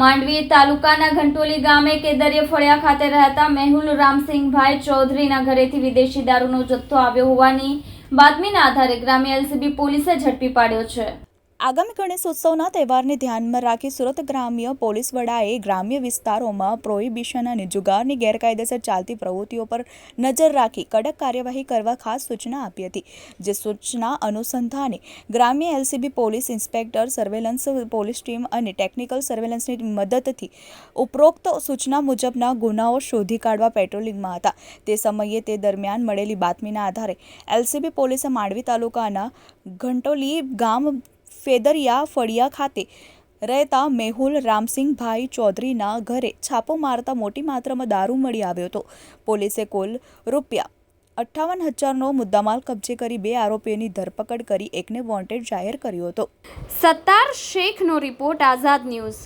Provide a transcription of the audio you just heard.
માંડવી તાલુકાના ઘંટોલી ગામે કેદરીય ફળિયા ખાતે રહેતા મેહુલ રામસિંહભાઈ ચૌધરીના ઘરેથી વિદેશી દારૂનો જથ્થો આવ્યો હોવાની બાતમીના આધારે ગ્રામ્ય એલસીબી પોલીસે ઝડપી પાડ્યો છે. આગામી ગણેશોત્સવના તહેવારને ધ્યાનમાં રાખી સુરત ગ્રામ્ય પોલીસ વડાએ ગ્રામ્ય વિસ્તારોમાં પ્રોહિબિશન અને જુગારની ગેરકાયદેસર ચાલતી પ્રવૃત્તિઓ પર નજર રાખી કડક કાર્યવાહી કરવા ખાસ સૂચના આપી હતી. જે સૂચના અનુસંધાને ગ્રામ્ય LCB police inspector surveillance police team અને ટેકનિકલ સર્વેલન્સની મદદથી ઉપરોક્ત સૂચના મુજબના ગુનાઓ શોધી કાઢવા પેટ્રોલિંગમાં હતા. તે સમયે તે દરમિયાન મળેલી બાતમીના આધારે એલસીબી પોલીસે માંડવી તાલુકાના ઘંટોલી ગામ ફેદરિયા ફળિયા ખાતે રહેતા મેહુલ રામસિંહભાઈ ચૌધરીના ઘરે છાપો મારતા મોટી માત્રામાં દારૂ મળી આવ્યો હતો. પોલીસે કુલ રૂપિયા અઠ્ઠાવન હજારનો મુદ્દામાલ કબજે કરી બે આરોપીઓની ધરપકડ કરી એકને વોન્ટેડ જાહેર કર્યો હતો. સત્તાર શેખનો રિપોર્ટ આઝાદ ન્યૂઝ.